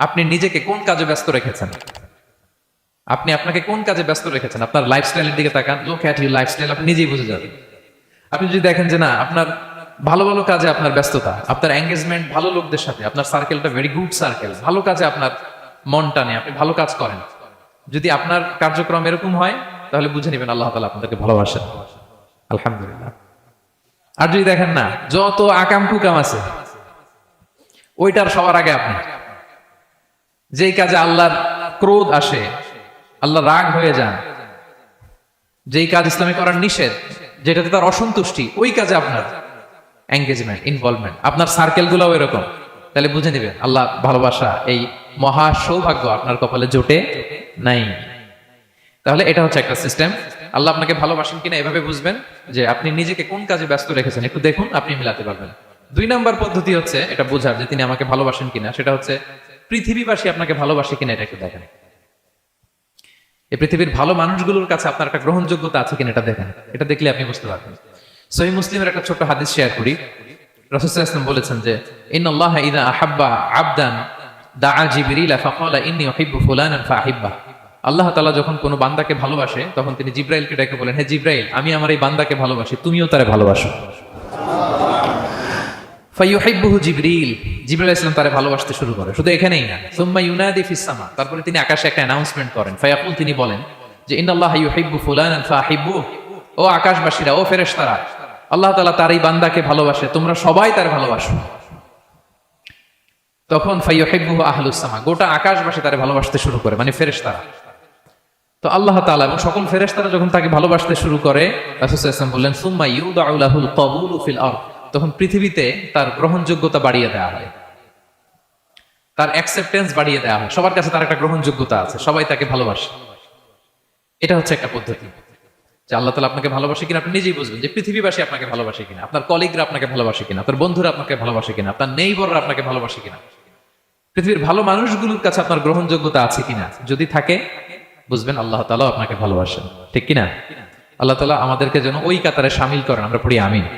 আপনি নিজেকে কোন কাজে ব্যস্ত রেখেছেন? আপনি আপনাকে কোন কাজে ব্যস্ত রেখেছেন? আপনার লাইফস্টাইলের দিকে তাকান। লোক অ্যাট ইউর লাইফস্টাইল আপনি নিজেই বুঝে যাবেন। আপনি যদি দেখেন যে না, আপনার ভালো ভালো কাজে আপনার ব্যস্ততা, আপনার এঙ্গেজমেন্ট ভালো লোকদের সাথে, আপনার সার্কেলটা ভেরি গুড সার্কেল ভালো কাজে আপনার মন টানে আপনি ভালো কাজ করেন। যদি আপনার কার্যক্রম এরকম হয়, তাহলে বুঝে নেবেন আল্লাহ তালা আপনাদেরকে ভালোবাসেন। আলহামদুলিল্লাহ। আর যদি দেখেন না, যত আকাম কুকাম আছে, ওইটার সবার আগে আপনি। যেই কাজে আল্লাহর ক্রোধ আসে আল্লাহ রাগ হয়ে যান, যেই কাজ ইসলামে করার নিষেধ, যেটাতে তার অসন্তুষ্টি, ওই কাজে আপনার এঙ্গেজমেন্ট ইনভলভমেন্ট আপনার সার্কেল গুলাও এরকম। তাহলে বুঝে নেবেন, আল্লাহ ভালোবাসা এই মহা সৌভাগ্য আপনার কপালে জোটে নাই। তাহলে এটা হচ্ছে একটা সিস্টেম আল্লাহ আপনাকে ভালোবাসেন কিনা এভাবে বুঝবেন যে আপনি নিজেকে কোন কাজে ব্যস্ত রেখেছেন, একটু দেখুন, আপনি মিলাতে পারবেন। দুই নাম্বার পদ্ধতি হচ্ছে, এটা বোঝার যে তিনি আমাকে ভালোবাসেন কিনা, সেটা হচ্ছে পৃথিবীবাসী আপনাকে ভালোবাসে কিনা এটা একটু দেখেন। এই পৃথিবীর ভালো মানুষগুলোর কাছে আপনার একটা গ্রহণযোগ্যতা আছে কিনা এটা দেখেন। এটা দেখলে আপনি বুঝতে পারবেন। সহি মুসলিমের একটা ছোট হাদিস শেয়ার করি। রসুল বলেছেন যে ইন আল্লাহ ইদা আহাব্বা আবদান দা জিবরিলা ফাকালা ইন্নী উহিব্বু ফুলানান ফাহিব্বা। আল্লাহ তাআলা যখন কোনো বান্দাকে ভালোবাসে, তখন তিনি জিব্রাইলকে ডেকে বলেন, হে জিব্রাইল, আমি আমার এই বান্দাকে ভালোবাসি, তুমিও তারে ভালোবাসো। ফাইয়ুহিব্বুহু জিবরিল। জিবরাইল ইসলাম তারে ভালোবাসতে শুরু করে। শুধু এখানেই না। সুম্মা ইউনাদি ফিস সামা। তারপরে তিনি আকাশে একটা অ্যানাউন্সমেন্ট করেন। ফায়াকুল তিনি বলেন যে, ইন্নাল্লাহ ইউহিব্বু ফাহিব্বু। ও আকাশবাসীরা, ও ফেরেশতারা, আল্লাহ তাআলা তার এই বান্দাকে ভালোবাসে। তোমরা সবাই তার ভালোবাসো। তখন ফাইয়ুহিব্বুহু আহলুস সামা, গোটা আকাশবাসী তারে ভালোবাসতে শুরু করে মানে ফেরেশতারা। তো আল্লাহ তাআলা এবং সকল ফেরেশতারা যখন তাকে ভালোবাসতে শুরু করে, রাসূল সাল্লাল্লাহু আলাইহি ওয়াসাল্লাম বললেন, সুম্মা ফিল আরদ। তখন পৃথিবীতে তার গ্রহণযোগ্যতা বাড়িয়ে দেওয়া হয়। তার অ্যাকসেপ্টেন্স বাড়িয়ে দেওয়া হয়। সবার কাছে তার একটা গ্রহণযোগ্যতা আছে। সবাই তাকে ভালোবাসে। এটা হচ্ছে একটা পদ্ধতি। যে আল্লাহ তালা আপনাকে ভালোবাসে কিনা আপনি নিজেই বুঝবেন যে পৃথিবীবাসী আপনাকে ভালোবাসে কিনা, আপনার কলিগরা আপনাকে ভালোবাসে কিনা, আপনার বন্ধুরা আপনাকে ভালোবাসে কিনা, আপনার নেইবররা আপনাকে ভালোবাসে কিনা। পৃথিবীর ভালো মানুষগুলোর কাছে আপনার গ্রহণযোগ্যতা আছে কিনা যদি থাকে, বুঝবেন আল্লাহ তালা আপনাকে ভালোবাসেন। ঠিক কিনা? আল্লাহ তালা আমাদেরকে যেন ওই কাতারে সামিল করেন। আমরা পড়ি আমিন।